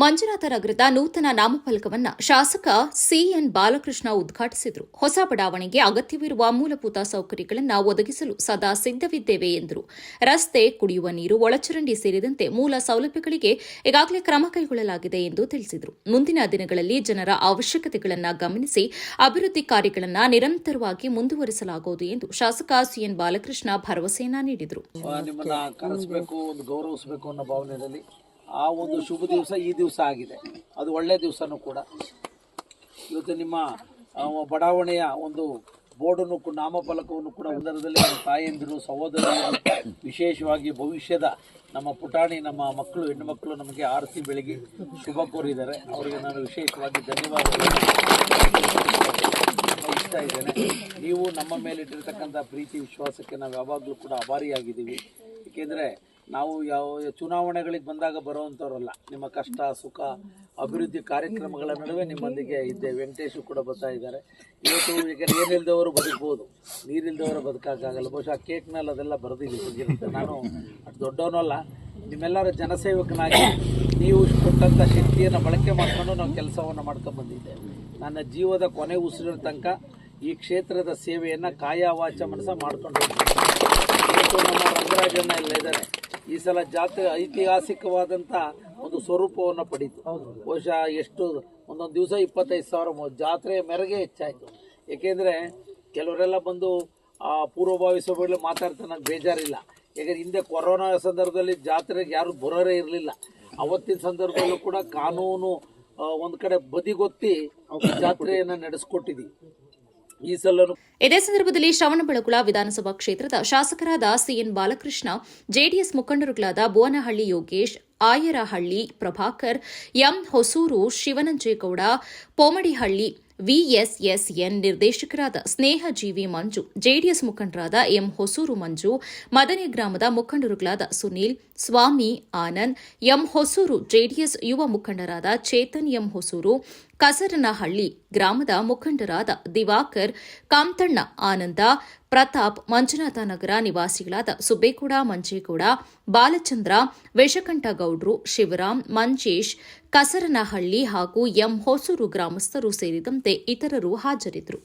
ಮಂಜುನಾಥ ನಗರದ ನೂತನ ನಾಮಫಲಕವನ್ನು ಶಾಸಕ ಸಿಎನ್ ಬಾಲಕೃಷ್ಣ ಉದ್ಘಾಟಿಸಿದರು. ಹೊಸ ಬಡಾವಣೆಗೆ ಅಗತ್ಯವಿರುವ ಮೂಲಭೂತ ಸೌಕರ್ಯಗಳನ್ನು ಒದಗಿಸಲು ಸದಾ ಸಿದ್ದವಿದ್ದೇವೆ ಎಂದರು. ರಸ್ತೆ, ಕುಡಿಯುವ ನೀರು, ಒಳಚರಂಡಿ ಸೇರಿದಂತೆ ಮೂಲ ಸೌಲಭ್ಯಗಳಿಗೆ ಈಗಾಗಲೇ ಕ್ರಮ ಕೈಗೊಳ್ಳಲಾಗಿದೆ ಎಂದು ತಿಳಿಸಿದರು. ಮುಂದಿನ ದಿನಗಳಲ್ಲಿ ಜನರ ಅವಶ್ಯಕತೆಗಳನ್ನು ಗಮನಿಸಿ ಅಭಿವೃದ್ಧಿ ಕಾರ್ಯಗಳನ್ನು ನಿರಂತರವಾಗಿ ಮುಂದುವರಿಸಲಾಗುವುದು ಎಂದು ಶಾಸಕ ಸಿಎನ್ ಬಾಲಕೃಷ್ಣ ಭರವಸೆಯನ್ನ ನೀಡಿದರು. ಆ, ಒಂದು ಶುಭ ದಿವಸ ಈ ದಿವಸ ಆಗಿದೆ. ಅದು ಒಳ್ಳೆ ದಿವಸನೂ ಕೂಡ. ಇವತ್ತು ನಿಮ್ಮ ಬಡಾವಣೆಯ ಒಂದು ಬೋರ್ಡನ್ನು ನಾಮಫಲಕವನ್ನು ಕೂಡ ಒಂದರದಲ್ಲಿ ನಮ್ಮ ತಾಯಂದಿರು ಸಹೋದರಿಯರು ವಿಶೇಷವಾಗಿ ಭವಿಷ್ಯದ ನಮ್ಮ ಪುಟಾಣಿ ನಮ್ಮ ಮಕ್ಕಳು ಹೆಣ್ಣು ಮಕ್ಕಳು ನಮಗೆ ಆರತಿ ಬೆಳಗ್ಗೆ ಶುಭ ಕೋರಿದ್ದಾರೆ. ಅವರಿಗೆ ನಾನು ವಿಶೇಷವಾಗಿ ಧನ್ಯವಾದ ಇಷ್ಟ ಇದ್ದೇನೆ. ನೀವು ನಮ್ಮ ಮೇಲೆ ಇಟ್ಟಿರ್ತಕ್ಕಂಥ ಪ್ರೀತಿ ವಿಶ್ವಾಸಕ್ಕೆ ನಾವು ಯಾವಾಗಲೂ ಕೂಡ ಆಭಾರಿಯಾಗಿದ್ದೀವಿ. ಏಕೆಂದರೆ ನಾವು ಯಾವ ಚುನಾವಣೆಗಳಿಗೆ ಬಂದಾಗ ಬರುವಂಥವ್ರಲ್ಲ ನಿಮ್ಮ ಕಷ್ಟ, ಸುಖ, ಅಭಿವೃದ್ಧಿ ಕಾರ್ಯಕ್ರಮಗಳ ನಡುವೆ ನಿಮ್ಮೊಂದಿಗೆ ಇದ್ದೆ. ವೆಂಕಟೇಶು ಕೂಡ ಬರ್ತಾ ಇದ್ದಾರೆ. ಇವತ್ತು ಈಗ ನೀರಿಲ್ದವರು ಬದುಕ್ಬೋದು. ನೀರಿಲ್ದವರು ಬದುಕಾಗಲ್ಲ ಬಹುಶಃ ಕೇಕ್ ಮೇಲೆ ಅದೆಲ್ಲ ಬರೆದಿದ್ದೀನಿ ನಾನು ಅಷ್ಟು ದೊಡ್ಡವನಲ್ಲ. ನಿಮ್ಮೆಲ್ಲರ ಜನಸೇವಕನಾಗಿ ನೀವು ಕೊಟ್ಟಂಥ ಶಕ್ತಿಯನ್ನು ಬಳಕೆ ಮಾಡಿಕೊಂಡು ನಾವು ಕೆಲಸವನ್ನು ಮಾಡ್ಕೊಂಡು ಬಂದಿದ್ದೆ. ನನ್ನ ಜೀವದ ಕೊನೆ ಉಸಿರಿನ ತನಕ ಈ ಕ್ಷೇತ್ರದ ಸೇವೆಯನ್ನು ಕಾಯ ವಾಚ ಮನಸ ಮಾಡ್ಕೊಂಡು. ನಮ್ಮ ರಂಗರಾಜಣ್ಣ ಎಲ್ಲ ಇದ್ದಾರೆ. ಈ ಸಲ ಜಾತ್ರೆ ಐತಿಹಾಸಿಕವಾದಂಥ ಒಂದು ಸ್ವರೂಪವನ್ನು ಪಡೀತು. ಬಹುಶಃ ಎಷ್ಟು ಒಂದೊಂದು ದಿವಸ ಇಪ್ಪತ್ತೈದು ಸಾವಿರ ಜಾತ್ರೆ ಮೆರಗೆ ಹೆಚ್ಚಾಯಿತು. ಏಕೆಂದರೆ ಕೆಲವರೆಲ್ಲ ಬಂದು ಪೂರ್ವಭಾವಿ ಸಭೆಗಳಲ್ಲಿ ಮಾತಾಡ್ತಾರೆ ನನಗೆ ಬೇಜಾರಿಲ್ಲ. ಯಾಕಂದ್ರೆ ಹಿಂದೆ ಕೊರೋನಾ ಸಂದರ್ಭದಲ್ಲಿ ಜಾತ್ರೆಗೆ ಯಾರು ಬರೋರೇ ಇರಲಿಲ್ಲ. ಅವತ್ತಿನ ಸಂದರ್ಭದಲ್ಲೂ ಕೂಡ ಕಾನೂನು ಒಂದು ಕಡೆ ಬದಿಗೊತ್ತಿ ಜಾತ್ರೆಯನ್ನು ನಡೆಸ್ಕೊಟ್ಟಿದ್ದೀವಿ ಈ ಇದೇ ಸಂದರ್ಭದಲ್ಲಿ ಶ್ರವಣಬೆಳಗುಳ ವಿಧಾನಸಭಾ ಕ್ಷೇತ್ರದ ಶಾಸಕರಾದ ಸಿಎನ್ ಬಾಲಕೃಷ್ಣ, ಜೆಡಿಎಸ್ ಮುಖಂಡರುಗಳಾದ ಭುವನಹಳ್ಳಿ ಯೋಗೇಶ್, ಆಯರಹಳ್ಳಿ ಪ್ರಭಾಕರ್, ಎಂ ಹೊಸೂರು ಶಿವನಂಜೇಗೌಡ, ಪೋಮಡಿಹಳ್ಳಿ ವಿಎಸ್ಎಸ್ಎನ್ ನಿರ್ದೇಶಕರಾದ ಸ್ನೇಹಜೀವಿ ಮಂಜು, ಜೆಡಿಎಸ್ ಮುಖಂಡರಾದ ಎಂ ಹೊಸೂರು ಮಂಜು, ಮದನೆ ಗ್ರಾಮದ ಮುಖಂಡರುಗಳಾದ ಸುನೀಲ್, ಸ್ವಾಮಿ ಆನಂದ್, ಎಂ ಹೊಸೂರು ಜೆಡಿಎಸ್ ಯುವ ಮುಖಂಡರಾದ ಚೇತನ್ ಎಂ ಹೊಸೂರು, ಕಸರನಹಳ್ಳಿ ಗ್ರಾಮದ ಮುಖಂಡರಾದ ದಿವಾಕರ್, ಕಾಂತಣ್ಣ ಆನಂದ, ಪ್ರತಾಪ್ ಮಂಜುನಾಥ ನಗರ ನಿವಾಸಿಗಳಾದ ಸುಬ್ಬೇಗೌಡ, ಮಂಜೇಗೌಡ, ಬಾಲಚಂದ್ರ ವಿಷಕಂಠಗೌಡ್ರು ಶಿವರಾಮ್, ಮಂಜೇಶ್, ಕಸರನಹಳ್ಳಿ ಹಾಗೂ ಎಂ ಹೊಸೂರು ಗ್ರಾಮಸ್ಥರು ಸೇರಿದಂತೆ ಇತರರು ಹಾಜರಿದ್ದರು.